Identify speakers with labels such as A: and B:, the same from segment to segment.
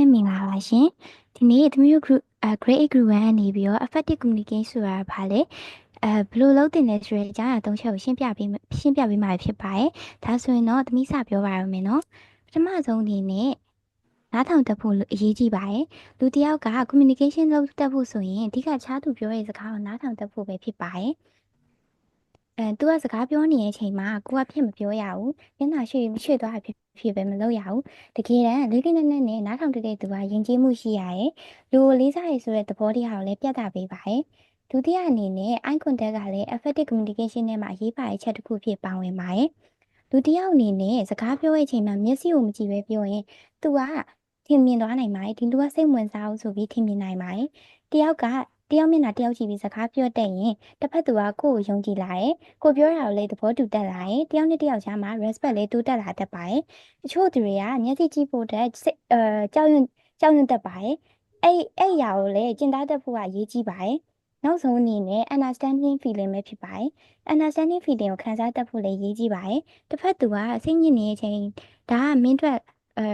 A: ပဲမင်္ဂလာပါရှင်ဒီနေ့သမီးတို့ group အဲ grade 8 group 1ကနေပြီးတော့ effective communication ဆိုတာဘာလဲအဲဘယ်လိုလုပ်တင်လဲဆိုတဲ့အကြောင်းအရာသုံးချက်ကိုရှင်းပြပေးမယ်ရှင်းပြပေးမှာဖြစ်ပါတယ်ဒါဆိုရင်တော့သမီးစပြောပါရမယ်နော်ပထမဆုံးအနေနဲ့နားထောင်တတ်ဖို့အရေးကြီးပါတယ်လူတစ်ယောက်က communication လုပ်တတ်ဖို့ဆိုရင်အဓိကခြားသူပြောတဲ့စကားကိုနားထောင်တတ်ဖို့ပဲဖြစ်ပါတယ် အဲသူကစကားပြောနေတဲ့အချိန်မှာကိုကဖြစ်မပြောရဘူးမျက်နှာရွှေ့ရွှေ့သွားတာဖြစ်ဖြစ်ပဲမလုပ်ရဘူးတကယ်တမ်းလေးလေးနက်နက်နဲ့နားထောင်တတ်တဲ့သူကယဉ်ကျေးမှုရှိရတယ်လူကိုလေးစားရဆိုတဲ့သဘောတရားကိုလည်းပြသပေးပါတယ်ဒုတိယအနေနဲ့ eye contact ကလည်း effective communication နဲ့မှာအရေးပါတဲ့ချက်တစ်ခုဖြစ်ပါဝင်ပါတယ်လူတစ်ယောက်အနေနဲ့စကားပြောတဲ့အချိန်မှာမျက်စိကိုမကြည့်ပဲပြောရင်သူကထင်မြင်သွားနိုင်ပါတယ်ဒီလူကစိတ်ဝင်စားဘူးဆိုပြီးထင်မြင်နိုင်ပါတယ်တယောက်က တယောက်မျက်နှာတယောက်ကြည့်ပြီးစကားပြောတတ်ရင်တစ်ဖက်သူကကိုယ့်ကိုယုံကြည်လာတယ်ကိုပြောတာကိုလည်းသဘောတူတတ်လာတယ်တယောက်နဲ့တယောက်ကြားမှာ respect လည်းတိုးတက်လာတတ်ပါတယ်တချို့သူတွေကမျက်စိကြည့်ဖို့တဲ့စိတ်အဲကြောက်ရွံ့ကြောက်ရွံ့တတ်ပါတယ်အဲ့အဲ့ຢာကိုလည်းကျင့်သားတတ်ဖို့ကအရေးကြီးပါတယ်နောက်ဆုံးအနေနဲ့ understanding feeling ပဲဖြစ်ပါတယ် understanding feeling ကိုခံစားတတ်ဖို့လည်းရေးကြည့်ပါတယ်တစ်ဖက်သူကစိတ်ညစ်နေတဲ့အချိန်ဒါကမင်းတို့အဲ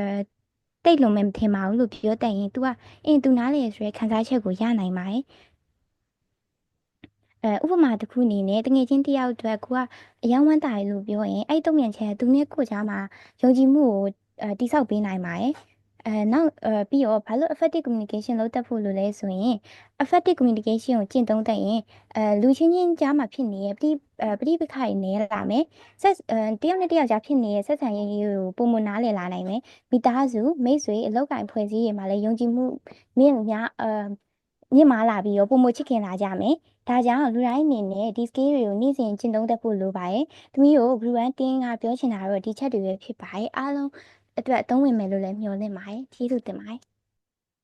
A: တိတ်လုံးမဲ့မထင်ပါဘူးလို့ပြောတတ်ရင် तू ကအင်း तू နားလေဆိုရဲခံစားချက်ကိုရနိုင်ပါတယ်အဲဥပမာတစ်ခုအနေနဲ့တငယ်ချင်းတယောက်အတွက်ကိုကအယောင်ဝမ်းတာရလို့ပြောရင်အဲ့တုံ့ပြန်ချက်သူနဲ့ကိုကြားမှာယုံကြည်မှုကိုအဲတိဆောက်ပေးနိုင်ပါတယ် အဲနောက်အဲပြီးတော့ဘာလို့ effective communication လုပ်တတ်ဖို့လို့လဲဆိုရင် effective communication ကိုကျင့်သုံးတတ်ရင်အဲလူချင်းချင်းကြားမှာဖြစ်နေတဲ့ပဋိအဲပဋိပက္ခတွေနည်းလာမယ်ဆက်အဲတယောက်နဲ့တယောက်ကြားဖြစ်နေတဲ့ဆက်ဆံရေးကိုပုံမနားလည်လာနိုင်မယ်မိသားစုမိတ်ဆွေအလောက်ကိုင်ဖွဲ့စည်းတွေမှာလည်းယုံကြည်မှုမြင့်များအဲမြင့်မားလာပြီးတော့ပုံမချစ်ခင်လာကြမယ်ဒါကြောင့်လူတိုင်းအနေနဲ့ဒီ skill တွေကိုနေ့စဉ်ကျင့်သုံးတတ်ဖို့လိုပါတယ်။သမီးတို့ group 1တင်းကပြောချင်တာတော့ဒီချက်တွေပဲဖြစ်ပါတယ်။အားလုံး အတွက်အသုံးဝင်မယ်လို့လည်းမျှော်လင့်ပါတယ်။ကျေးဇူးတင်ပါတယ်။